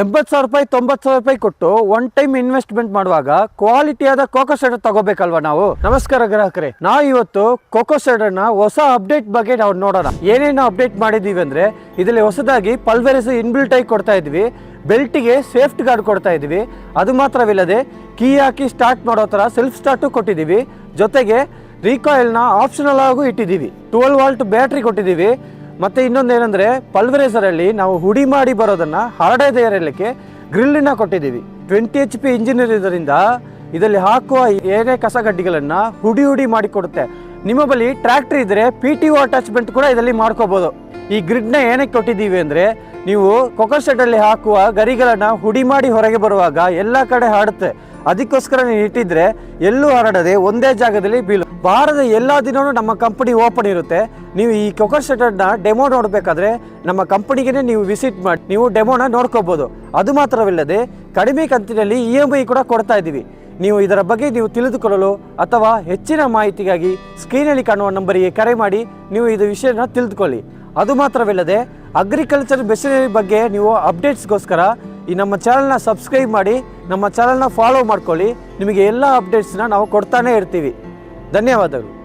ಎಂಬತ್ತು ಸಾವಿರ ರೂಪಾಯಿ, ತೊಂಬತ್ತು ಸಾವಿರ ರೂಪಾಯಿ ಕೊಟ್ಟು ಒನ್ ಟೈಮ್ ಇನ್ವೆಸ್ಟ್ಮೆಂಟ್ ಮಾಡುವಾಗ ಕ್ವಾಲಿಟಿಯಾದ ಕೋಕೋ ಸೆಡರ್ ತಗೋಬೇಕಲ್ವಾ ನಾವು? ನಮಸ್ಕಾರ ಗ್ರಾಹಕರೇ, ನಾವು ಇವತ್ತು ಕೋಕೋ ನ ಹೊಸ ಅಪ್ಡೇಟ್ ಬಗ್ಗೆ ನಾವು ನೋಡೋಣ. ಏನೇನು ಅಪ್ಡೇಟ್ ಮಾಡಿದೀವಿ ಅಂದ್ರೆ, ಇದರಲ್ಲಿ ಹೊಸದಾಗಿ ಪಲ್ವೆರಿಸ್ ಇನ್ಬಿಲ್ಟ್ ಆಗಿ ಕೊಡ್ತಾ ಇದ್ವಿ. ಬೆಲ್ಟಿಗೆ ಸೇಫ್ಟಿ ಗಾರ್ಡ್ ಕೊಡ್ತಾ ಇದ್ವಿ. ಅದು ಮಾತ್ರವಿಲ್ಲದೆ ಕೀ ಹಾಕಿ ಸ್ಟಾರ್ಟ್ ಮಾಡೋ ಥರ ಸೆಲ್ಫ್ ಸ್ಟಾರ್ಟು ಕೊಟ್ಟಿದ್ದೀವಿ ಜೊತೆಗೆ ರೀಕಾಯಿಲ್ನ ಆಪ್ಷನಲ್ ಆಗೂ ಇಟ್ಟಿದ್ದೀವಿ ಟ್ವೆಲ್ ವಾಲ್ಟ್ ಬ್ಯಾಟ್ರಿ ಕೊಟ್ಟಿದ್ದೀವಿ ಮತ್ತೆ ಇನ್ನೊಂದು ಏನಂದ್ರೆ ಪಲ್ವರೈಸರ್ ಅಲ್ಲಿ ನಾವು ಹುಡಿ ಮಾಡಿ ಬರೋದನ್ನ ಹರಡದೇ ಇರಲಿಕ್ಕೆ ಗ್ರಿಲ್ಲಿನ ಕೊಟ್ಟಿದ್ದೀವಿ. ಟ್ವೆಂಟಿ ಎಚ್ ಪಿ ಇಂಜಿನ್ ಇದರಿಂದ ಇದರಲ್ಲಿ ಹಾಕುವ ಏನೇ ಕಸಗಡ್ಡಿಗಳನ್ನು ಹುಡಿ ಹುಡಿ ಮಾಡಿ ಕೊಡುತ್ತೆ. ನಿಮ್ಮ ಬಳಿ ಟ್ರ್ಯಾಕ್ಟ್ರ್ ಇದ್ರೆ ಪಿ ಟಿ ಒ ಅಟ್ಯಾಚ್ಮೆಂಟ್ ಕೂಡ ಇದರಲ್ಲಿ ಮಾಡ್ಕೋಬಹುದು ಈ ಗ್ರಿಡ್ನ ಏನಕ್ಕೆ ಕೊಟ್ಟಿದ್ದೀವಿ ಅಂದ್ರೆ ನೀವು ಕೊಕರ್ ಅಲ್ಲಿ ಹಾಕುವ ಗರಿಗಳನ್ನ ಹುಡಿ ಮಾಡಿ ಹೊರಗೆ ಬರುವಾಗ ಎಲ್ಲ ಕಡೆ ಹರಡುತ್ತೆ ಅದಕ್ಕೋಸ್ಕರ ನೀನು ಇಟ್ಟಿದ್ರೆ ಎಲ್ಲೂ ಹರಡದೆ ಒಂದೇ ಜಾಗದಲ್ಲಿ ಬೀಳು. ಭಾರತ ಎಲ್ಲ ದಿನವೂ ನಮ್ಮ ಕಂಪನಿ ಓಪನ್ ಇರುತ್ತೆ. ನೀವು ಈ ಕೊಕರ್ ಶಟರ್ನ ಡೆಮೋ ನೋಡಬೇಕಾದ್ರೆ ನಮ್ಮ ಕಂಪನಿಗೆ ನೀವು ವಿಸಿಟ್ ಮಾಡಿ, ನೀವು ಡೆಮೋನ ನೋಡ್ಕೋಬೋದು. ಅದು ಮಾತ್ರವಿಲ್ಲದೆ ಕಡಿಮೆ ಕಂತಿನಲ್ಲಿ ಇ ಎಂ ಐ ಕೂಡ ಕೊಡ್ತಾ ಇದ್ದೀವಿ. ನೀವು ಇದರ ಬಗ್ಗೆ ನೀವು ತಿಳಿದುಕೊಳ್ಳಲು ಅಥವಾ ಹೆಚ್ಚಿನ ಮಾಹಿತಿಗಾಗಿ ಸ್ಕ್ರೀನಲ್ಲಿ ಕಾಣುವ ನಂಬರಿಗೆ ಕರೆ ಮಾಡಿ ನೀವು ಇದು ವಿಷಯನ ತಿಳಿದುಕೊಳ್ಳಿ. ಅದು ಮಾತ್ರವಿಲ್ಲದೆ ಅಗ್ರಿಕಲ್ಚರ್ ಮೆಷಿನರಿ ಬಗ್ಗೆ ನೀವು ಅಪ್ಡೇಟ್ಸ್ಗೋಸ್ಕರ ಈ ನಮ್ಮ ಚಾನಲ್ನ ಸಬ್ಸ್ಕ್ರೈಬ್ ಮಾಡಿ, ನಮ್ಮ ಚಾನಲ್ನ ಫಾಲೋ ಮಾಡ್ಕೊಳ್ಳಿ. ನಿಮಗೆ ಎಲ್ಲ ಅಪ್ಡೇಟ್ಸ್ನ ನಾವು ಕೊಡ್ತಾನೆ ಇರ್ತೀವಿ. ಧನ್ಯವಾದಗಳು.